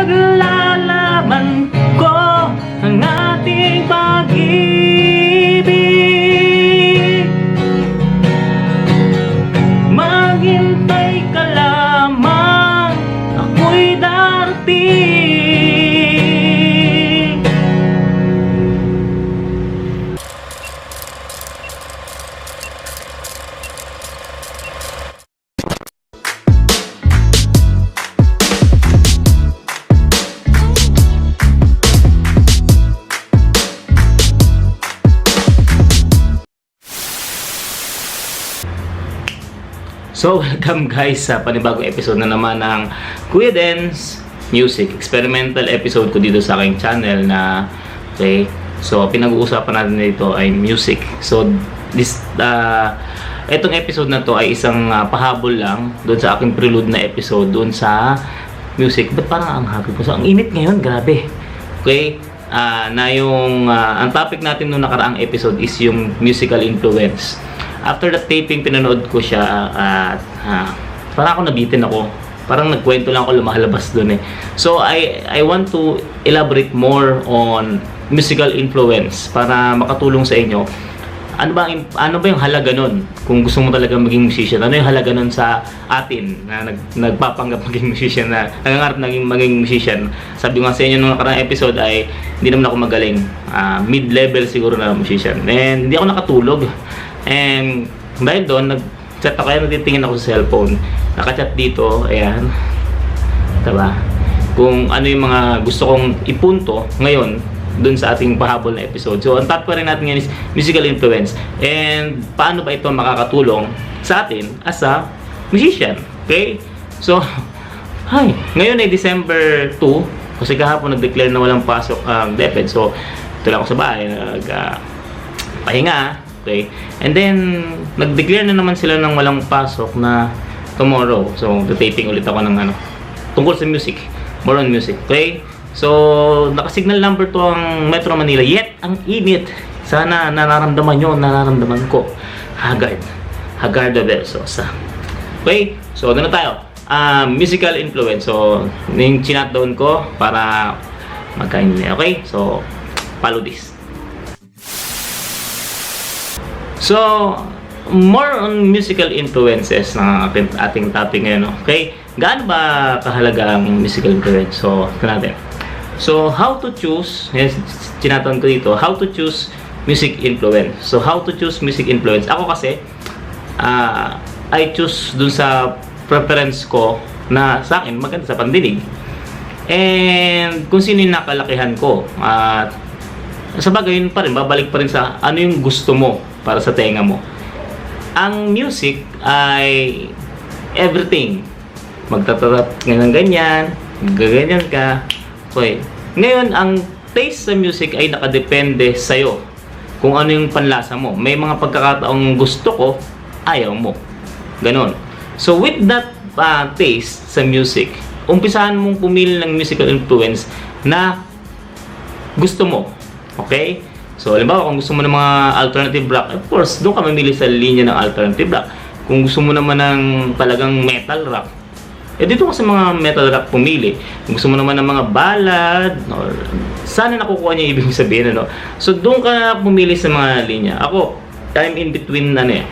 paglalaman So, welcome guys sa panibagong episode na naman ng Kuya Dens Music. Experimental episode ko dito sa aking channel na okay. So, pinag-uusapan natin dito ay music. So, this uh, etong episode na to ay isang uh, pahabol lang doon sa aking prelude na episode doon sa music. Ba't parang ang happy ko? So, ang init ngayon, grabe. Okay? Ah, na yung ah, ang topic natin nung nakaraang episode is yung musical influence. After the taping, pinanood ko siya at ah, parang ako nabitin ako. Parang nagkwento lang ako lumahalabas doon eh. So I I want to elaborate more on musical influence para makatulong sa inyo. Ano ba ano ba yung halaga nun? Kung gusto mo talaga maging musician, ano yung halaga nun sa atin na nag, nagpapanggap maging musician na nangangarap naging maging musician? Sabi ko nga sa inyo nung nakaraang episode ay hindi naman ako magaling. Ah, mid-level siguro na musician. And hindi ako nakatulog. And dahil doon, nag-chat ako, kaya nagtitingin ako sa cellphone. Nakachat dito, ayan. Diba? Kung ano yung mga gusto kong ipunto ngayon dun sa ating pahabol na episode. So, ang top rin natin ngayon is musical influence. And paano ba ito makakatulong sa atin as a musician? Okay? So, hi, ngayon ay December 2 kasi kahapon nag-declare na walang pasok ang DepEd. So, ito lang ako sa bahay, nag, ah, pahinga, okay? And then, nag-declare na naman sila ng walang pasok na tomorrow. So, taping ulit ako ng ano, tungkol sa music. More on music, okay? So, naka-signal number to ang Metro Manila. Yet, ang init. Sana nararamdaman nyo, nararamdaman ko. Haggard. Hagarda Versosa. Okay? So, ano na tayo? Um, musical influence. So, yung chinat down ko para magkain nila. Okay? So, follow this. So, more on musical influences na ating, ating topic ngayon. Okay? Gaano ba kahalaga ang musical influence? So, ito natin. So, how to choose, yes, tinatanong ko dito, how to choose music influence. So, how to choose music influence. Ako kasi, ah, I choose dun sa preference ko na sa akin maganda sa pandinig. And kung sino yung nakalakihan ko. At sa bagay yun pa rin, babalik pa rin sa ano yung gusto mo para sa tenga mo. Ang music ay everything. Magtatarap nga ng ganyan, gaganyan ka. Okay. Ngayon, ang taste sa music ay nakadepende sa'yo kung ano yung panlasa mo. May mga pagkakataong gusto ko, ayaw mo. Ganon. So, with that uh, taste sa music, umpisahan mong pumili ng musical influence na gusto mo. Okay? So, halimbawa, kung gusto mo ng mga alternative rock, of course, doon ka mamili sa linya ng alternative rock. Kung gusto mo naman ng talagang metal rock, eh dito ka sa mga metal rock pumili. Kung gusto mo naman ng mga ballad, or sana nakukuha niya ibig sabihin, ano? So, doon ka pumili sa mga linya. Ako, I'm in between, ano eh,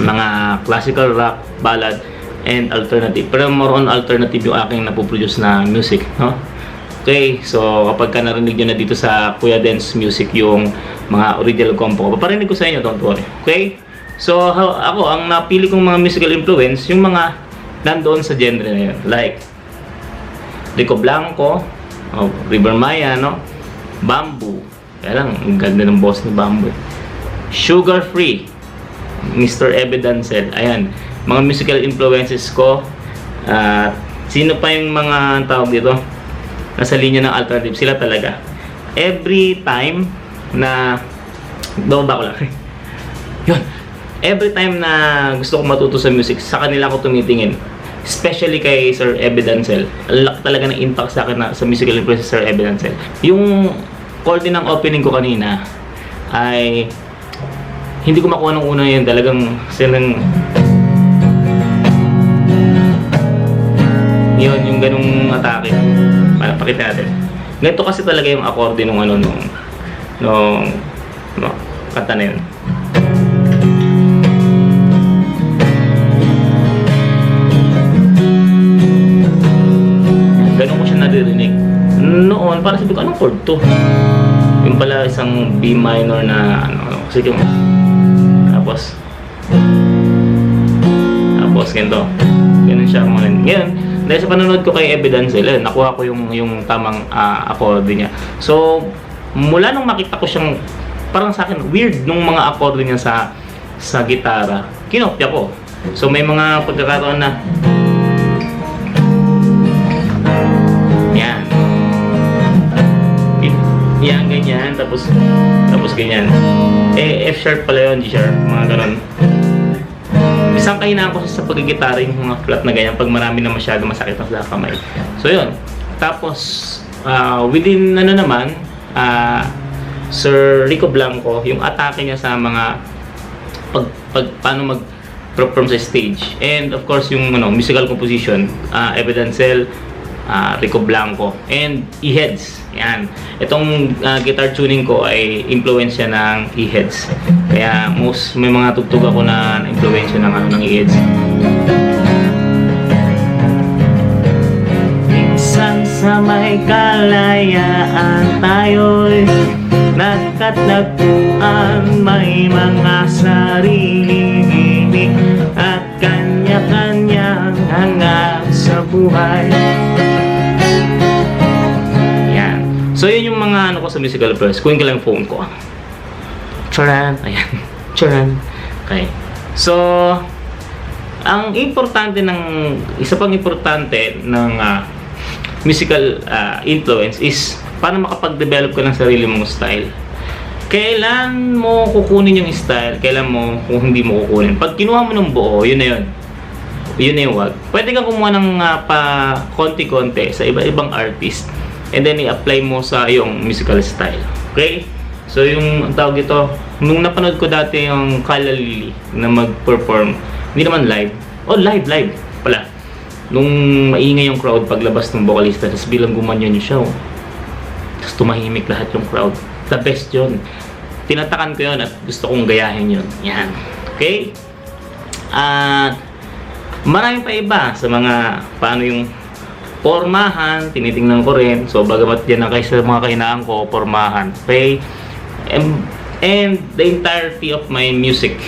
mga classical rock, ballad, and alternative. Pero more on alternative yung aking napoproduce na music, no? Okay, so kapag ka narinig nyo na dito sa Kuya Dance Music yung mga original compo ko, paparinig ko sa inyo, don't worry. Okay? So, ako, ang napili kong mga musical influence, yung mga nandoon sa genre na yun. Like, Rico Blanco, oh, River Maya, no? Bamboo. Kaya lang, ang ganda ng boss ni Bamboo. Sugar Free, Mr. Evidanced. Ayan, mga musical influences ko. At sino pa yung mga tawag dito? Nasa linya ng alternative. Sila talaga. Every time na... Baba ko lang. Yun. Every time na gusto ko matuto sa music, sa kanila ako tumitingin. Especially kay Sir Evidancel. Ang laki talaga ng impact sa akin na, sa musical influence Sir Evidancel. Yung chord ng opening ko kanina ay hindi ko makuha nung una yun. Talagang silang Yun, yung ganung atake. Para pakita natin. Ganito kasi talaga yung acorde nung ano nung nung no, kanta na yun. Ganun ko siya naririnig. Noon, para sabi ko, anong chord to? Yung pala isang B minor na ano, ano kasi yung tapos tapos ganito. Ganun siya mga Ngayon, dahil sa panonood ko kay Evidence, eh, nakuha ko yung yung tamang uh, accord niya. So, mula nung makita ko siyang parang sa akin weird nung mga accord niya sa sa gitara. Kinopya ko. So may mga pagkakataon na yan. Yan, ganyan. Tapos, tapos ganyan. Eh, F sharp pala yun, G sharp. Mga ganun. Isang kahinaan ko sa pagigitara yung mga flat na ganyan pag marami na masyado masakit na sa kamay. So, yun. Tapos, uh, within ano naman, uh, Sir Rico Blanco, yung atake niya sa mga pag, pag paano mag perform sa stage. And of course, yung ano, musical composition, uh, Evidencel, uh, Rico Blanco, and E-Heads. Yan. Itong uh, guitar tuning ko ay influence siya ng E-Heads. Kaya most may mga tugtog ako na influence ng ano ng E-Heads. Minsan sa may kalayaan tayo'y nagkatagpuan may mga sariling buhay. Yan. So, yun yung mga ano ko sa musical verse. Kunin ko lang yung phone ko. Charan. Ayan. Charan. Okay. So, ang importante ng, isa pang importante ng uh, musical uh, influence is paano makapag-develop ka ng sarili mong style. Kailan mo kukunin yung style, kailan mo kung hindi mo kukunin. Pag kinuha mo ng buo, yun na yun. Yun na yung wag. Pwede kang kumuha ng uh, pa konti-konti sa iba-ibang artist and then i-apply mo sa iyong musical style. Okay? So yung tawag ito, nung napanood ko dati yung Kala Lily na mag-perform, hindi naman live. Oh, live, live pala. Nung maingay yung crowd paglabas ng vocalista, tapos bilang gumanyan yung show. Tapos tumahimik lahat yung crowd. The best yun. Tinatakan ko yun at gusto kong gayahin yun. Yan. Okay? At marami pa iba sa mga paano yung pormahan, tinitingnan ko rin. So, bagamat yan ang kaysa mga kahinaan ko, pormahan. Okay? And, and the entirety of my music,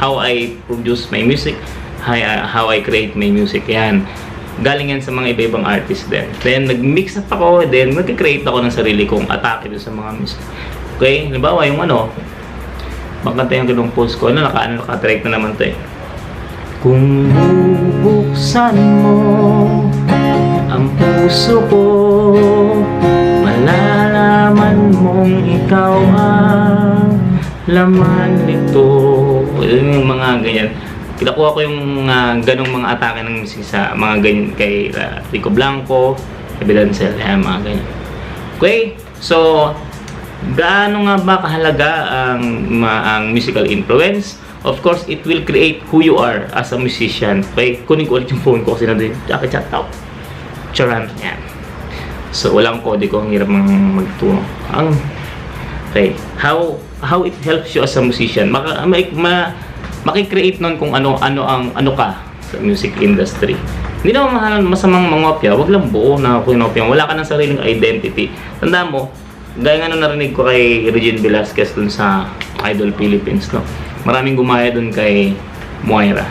how I produce my music, how, uh, how I create my music, yan. Galing yan sa mga iba-ibang artist din. Then, nag-mix up ako, then nag-create ako ng sarili kong atake sa mga music. Okay? Halimbawa, yung ano, magkanta yung ganung ko, ano, naka, ano, naka-track na naman to eh. Kung bubuksan mo ang puso ko Malalaman mong ikaw ang laman nito Yun yung mga ganyan Kinakuha ko yung uh, ganong mga atake ng music sa mga ganyan kay uh, Rico Blanco, Evidencel, yan mga ganyan. Okay, so gaano nga ba kahalaga ang, ma, ang musical influence? Of course, it will create who you are as a musician. Okay, kunin ko ulit yung phone ko kasi nandun yung chat out. Charan, yan. So, walang kode ko, ang hirap magturo. Ang, okay, how how it helps you as a musician. Maka, ma, ma, makikreate nun kung ano ano ang ano ka sa music industry. Hindi naman mahal, masamang mangopya, wag lang buo na kinopya. Wala ka ng sariling identity. Tanda mo, gaya nga nung narinig ko kay Regine Velasquez dun sa Idol Philippines, no? Maraming gumaya dun kay Moira.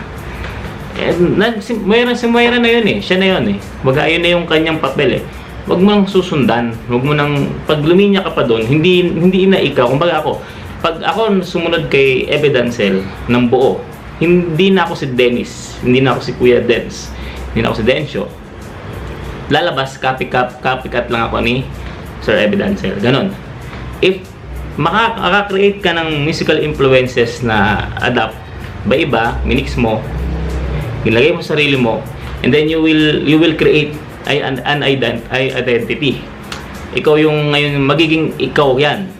Eh, nag, si, Moira, si Moira na yun eh. Siya na yun eh. Baga, yun na yung kanyang papel eh. Huwag mo nang susundan. Huwag mo nang, pag luminya ka pa doon, hindi, hindi na ikaw. Kumbaga ako, pag ako sumunod kay Evidencel ng buo, hindi na ako si Dennis, hindi na ako si Kuya Dens, hindi na ako si Densyo. Lalabas, copycat, copycat lang ako ni Sir Evidencel. Ganon. If makaka-create ka ng musical influences na adapt ba iba, minix mo, ilagay mo sa sarili mo, and then you will you will create an, an identity. Ikaw yung ngayon magiging ikaw yan.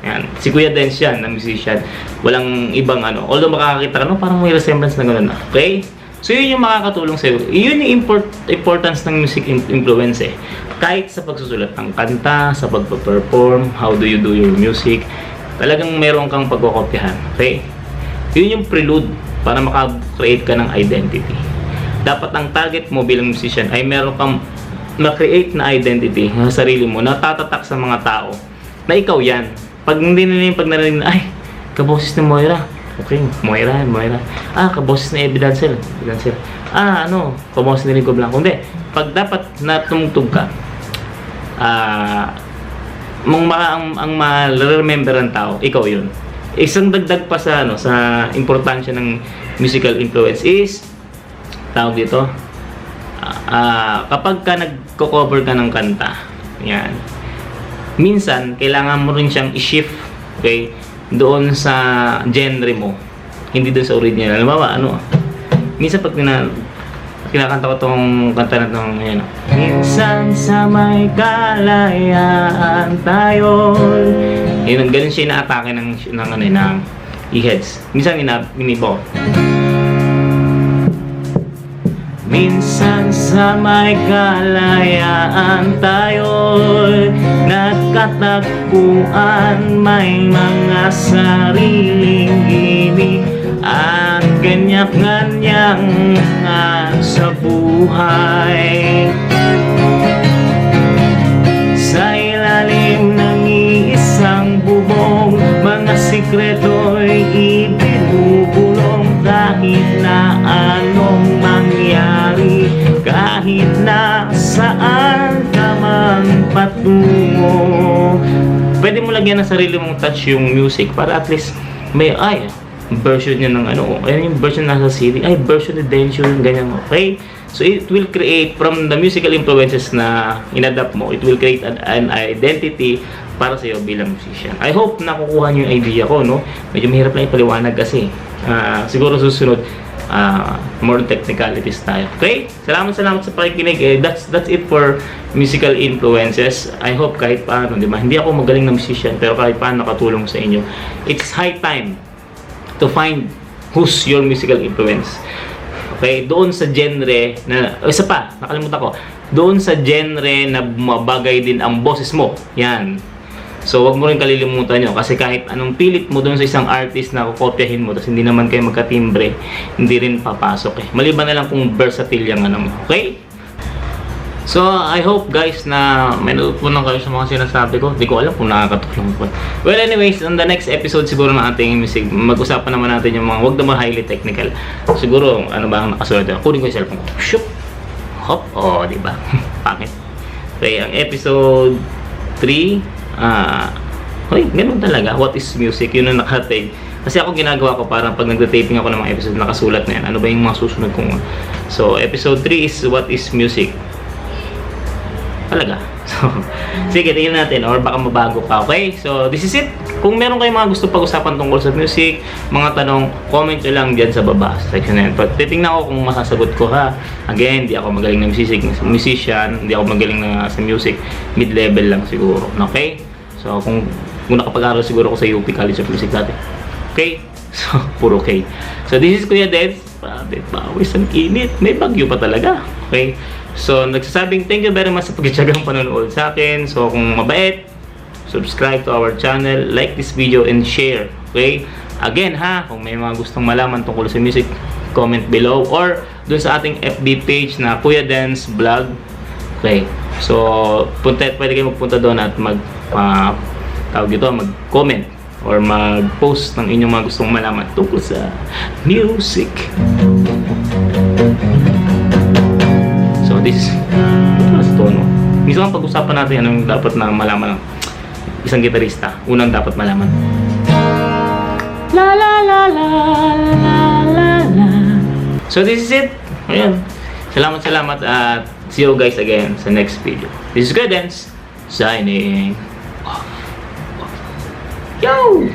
Yan. Si Kuya Dance yan, na musician. Walang ibang ano. Although makakakita ka, no, parang may resemblance na gano'n. Okay? So yun yung makakatulong sa'yo. Yun yung import, importance ng music in- influence eh. Kahit sa pagsusulat ng kanta, sa pagpa-perform, how do you do your music, talagang meron kang pagkokopyahan. Okay? Yun yung prelude para maka-create ka ng identity. Dapat ang target mo bilang musician ay meron kang na-create na identity ng sarili mo na tatatak sa mga tao na ikaw yan. Pag hindi nila yung pag narinig na, ay, kaboses ni Moira. Okay, Moira, Moira. Ah, kaboses ni Ebi Dancel. Ah, ano, kaboses ni Rico Blanco. Hindi. Pag dapat na tumugtog ka, ah, mong ma ang, ang ma-remember ng tao, ikaw yun. Isang dagdag pa sa ano sa importansya ng musical influence is tawag dito ah kapag ka nagko-cover ka ng kanta yan. Minsan kailangan mo rin siyang i-shift okay doon sa genre mo. Hindi doon sa original. Halimbawa ano minsan pag kina, kinakanta ko tong kanta na tong yan minsan sa may kalayaan tayo. Yun ganun siya inaatake ng ng ano ng e-heads. Minsan ina minibo. Minsan sa may kalayaan tayo'y nagkatagpuan May mga sariling ibig at ganyak-ganyang nga sa buhay. Sa ilalim ng isang bubong Mga sikreto'y ibinubulong Kahit na anong mangyari Kahit na saan ka man patungo. Pwede mo lagyan ng sarili mong touch yung music Para at least may ay version niya ng ano ayun yung version nasa CD ay version ni Densho yung ganyan okay so it will create from the musical influences na inadapt mo it will create an, an identity para sa iyo bilang musician I hope nakukuha niyo yung idea ko no medyo mahirap lang ipaliwanag kasi Ah, siguro susunod ah, more technicalities tayo. Okay? Salamat salamat sa pakikinig. Eh, that's that's it for musical influences. I hope kahit paano, di ba? Hindi ako magaling na musician, pero kahit paano nakatulong sa inyo. It's high time to find who's your musical influence. Okay, doon sa genre na oh, isa pa, nakalimutan ko. Doon sa genre na mabagay din ang boses mo. Yan. So, wag mo rin kalilimutan nyo kasi kahit anong pilit mo doon sa isang artist na kukopyahin mo tapos hindi naman kayo magkatimbre, hindi rin papasok eh. Maliban na lang kung versatile yung ano mo. Okay? So, I hope guys na may natutunan kayo sa mga sinasabi ko. Hindi ko alam kung nakakatulong po. Well, anyways, on the next episode siguro ng ating music, mag-usapan naman natin yung mga wag naman highly technical. Siguro, ano ba ang nakasulat doon? Kunin ko yung cellphone ko. Shoop! Hop! Oh, di ba? Pangit. Okay, ang episode 3, ah, Hoy, ganun talaga. What is music? Yun ang nakatig. Kasi ako ginagawa ko parang pag nagda-taping ako ng mga episode, nakasulat na yan. Ano ba yung mga susunod kong... So, episode 3 is What is music? Talaga. So, sige, tingnan natin. Or baka mabago ka, okay? So, this is it. Kung meron kayong mga gusto pag-usapan tungkol sa music, mga tanong, comment nyo lang dyan sa baba, sa section na yan. But titingnan ko kung masasagot ko ha. Again, di ako magaling na music, musician, hindi ako magaling na sa music. Mid-level lang siguro. Okay? So, kung, kung nakapag-aral siguro ako sa UP College of Music dati. Okay? So, puro okay. So, this is Kuya Deds. Grabe, pawis ang init. May bagyo pa talaga. Okay? So, nagsasabing thank you very much sa pagkitsagang panonood sa akin. So, kung mabait, subscribe to our channel, like this video, and share. Okay? Again ha, kung may mga gustong malaman tungkol sa music, comment below or dun sa ating FB page na Kuya Dance Vlog. Okay. So, punta, pwede kayo magpunta doon at mag uh, tawag ito, mag-comment or mag-post ng inyong mga gustong malaman tungkol sa music. This is ito na sa tono. Minsan pag-usapan natin anong dapat na malaman ng isang gitarista. Unang dapat malaman. La la la la la la la. So this is it. Ayan. Salamat salamat at see you guys again sa next video. This is Dance signing off. Yo!